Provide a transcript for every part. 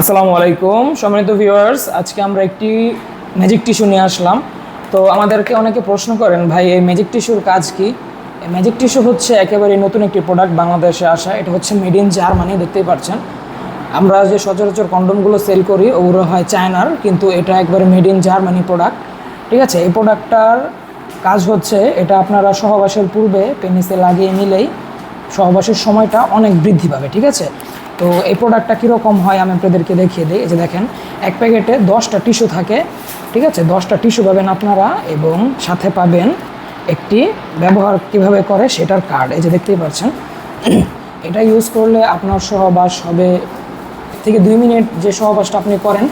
আসসালামু আলাইকুম, সম্মানিত ভিউয়ার্স আজকে আমরা একটি ম্যাজিক টিস্যু নিয়ে আসলাম। তো আমাদেরকে অনেকে প্রশ্ন করেন, ভাই, এই ম্যাজিক টিস্যুর কাজ কি? ম্যাজিক টিস্যু হচ্ছে একেবারে নতুন একটি প্রোডাক্ট বাংলাদেশে আসা। এটা হচ্ছে মেড ইন জার্মানি দেখতেই পাচ্ছেন আমরা যে সচরাচর কন্ডোমগুলো সেল করি, ওগুলো হয় চায়নার কিন্তু এটা একবারে মেড ইন জার্মানি প্রোডাক্ট ঠিক আছে? এই প্রোডাক্টটার কাজ হচ্ছে, এটা আপনারা সহবাসের পূর্বে পেনিসে লাগিয়ে নিলেই সহবাসের সময়টা অনেক বৃদ্ধি পাবে, ঠিক আছে? তো এই প্রোডাক্টটা কীরকম হয় আমি আপনাদেরকে দেখিয়ে দিই। যে দেখেন, এক প্যাকেটে দশটা টিস্যু থাকে, ঠিক আছে? দশটা টিস্যু পাবেন আপনারা এবং সাথে পাবেন একটি ব্যবহার কীভাবে করে সেটার কার্ড এই যে দেখতেই পাচ্ছেন, এটা ইউজ করলে আপনার সহবাস হবে থেকে দুই মিনিট, যে সহবাসটা আপনি করেন,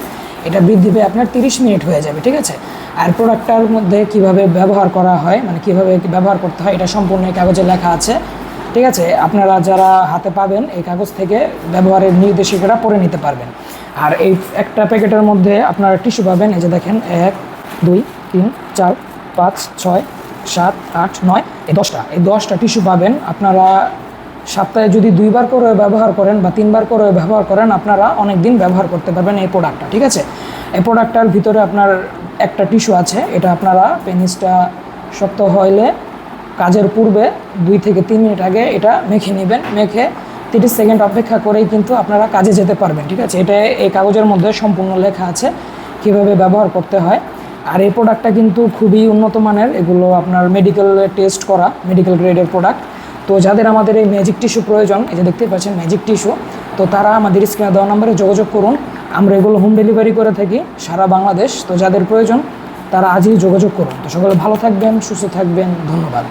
এটা বৃদ্ধি পেয়ে আপনার তিরিশ মিনিট হয়ে যাবে, ঠিক আছে? আর প্রোডাক্টটার মধ্যে কীভাবে ব্যবহার করা হয় মানে কীভাবে ব্যবহার করতে হয়, এটা সম্পূর্ণ কাগজে লেখা আছে। ঠিক আছে, আপনারা যারা হাতে পাবেন এই কাগজ থেকে ব্যবহারের নির্দেশিকাটা পড়ে নিতে পারবেন। আর এই একটা প্যাকেটের মধ্যে আপনারা টিস্যু পাবেন, এই যে দেখেন, এক, দুই, তিন, চার, পাঁচ, ছয়, সাত, আট, নয়, এই দশটা এই দশটা টিস্যু পাবেন। আপনারা সপ্তাহে যদি দুইবার করে ব্যবহার করেন বা তিনবার করে ব্যবহার করেন, আপনারা অনেক দিন ব্যবহার করতে পারবেন এই প্রোডাক্টটা, ঠিক আছে? এই প্রোডাক্টটার ভিতরে আপনার একটা টিস্যু আছে, এটা আপনারা পেনিসটা শক্ত হইলে কাজের পূর্বে দুই থেকে তিন মিনিট আগে এটা মেখে নেবেন। মেখে তিরিশ সেকেন্ড অপেক্ষা করেই কিন্তু আপনারা কাজে যেতে পারবেন, ঠিক আছে? এটা এই কাগজের মধ্যে সম্পূর্ণ লেখা আছে, কীভাবে ব্যবহার করতে হয়। আর এই প্রোডাক্টটা কিন্তু খুবই উন্নত মানের, এগুলো আপনার মেডিকেল টেস্ট করা মেডিকেল গ্রেডের প্রোডাক্ট তো যাদের আমাদের এই ম্যাজিক টিস্যু প্রয়োজন, এই যে দেখতেই পাচ্ছেন ম্যাজিক টিস্যু তো তারা আমাদের স্ক্রিনে দেওয়া নম্বরে যোগাযোগ করুন। আমরা এগুলো হোম ডেলিভারি করে থাকি সারা বাংলাদেশ। তো যাদের প্রয়োজন তারা আজই যোগাযোগ করুন। তো সকলে ভালো থাকবেন সুস্থ থাকবেন ধন্যবাদ।